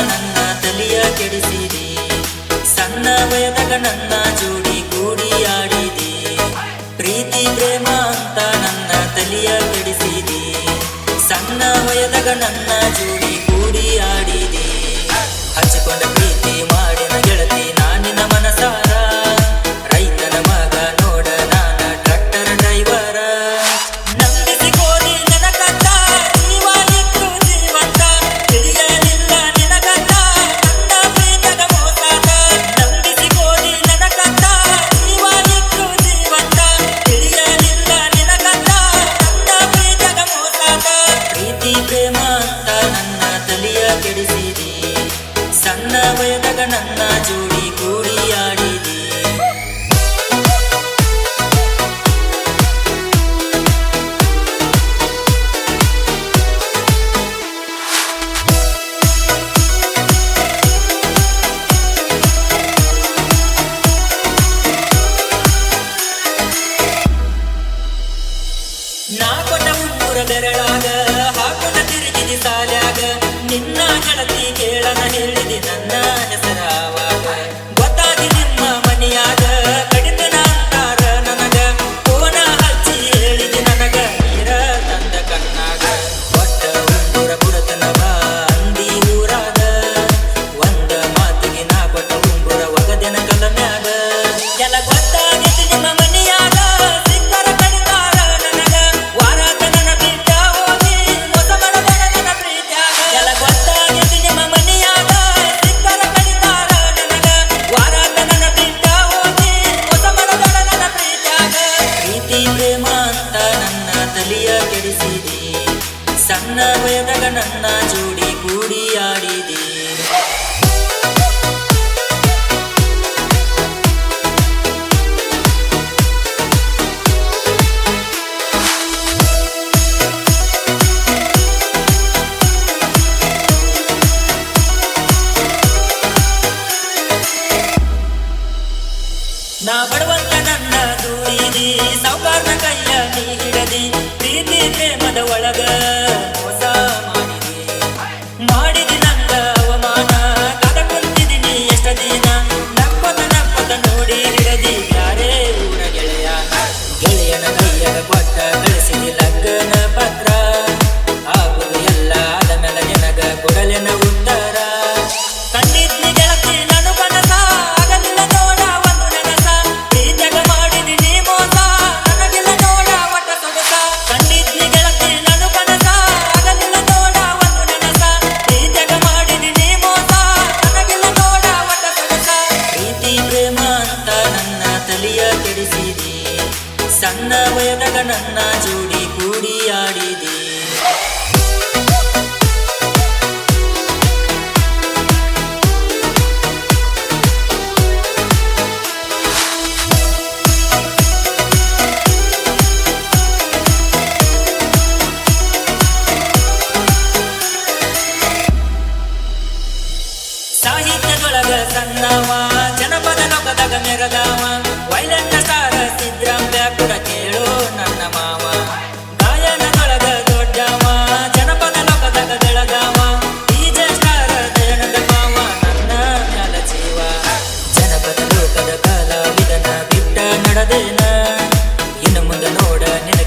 ನನ್ನ ತಲೆಯ ಕೆಡಿಸಿದೆ. ಸಣ್ಣ ವಯದಗ ನನ್ನ ಜೋಡಿ ಕೂಡಿ ಆಡಿದೆ ಪ್ರೀತಿ, ಪ್ರೇಮ ಅಂತ ನನ್ನ ತಲೆಯ ಕೆಡಿಸಿದೆ. ಸಣ್ಣ ವಯದಗ ನನ್ನ ಜೋಡಿ ಸಾಲ್ಯಾಗ ನಿನ್ನ ಗೆಳತಿ ಕೇಳನ ಹೇಳಿದಿ ನನ್ನ ಗೆಳೆಯ ಗೆಳಿಸಿದೆ ಸಣ್ಣ ವೇದಗ ನನ್ನ ಜೋಡಿ ಕೂಡಿಯಾಡಿದೆ. அழக ನನ್ನ ವಯನಗ ನನ್ನ ಜೋಡಿ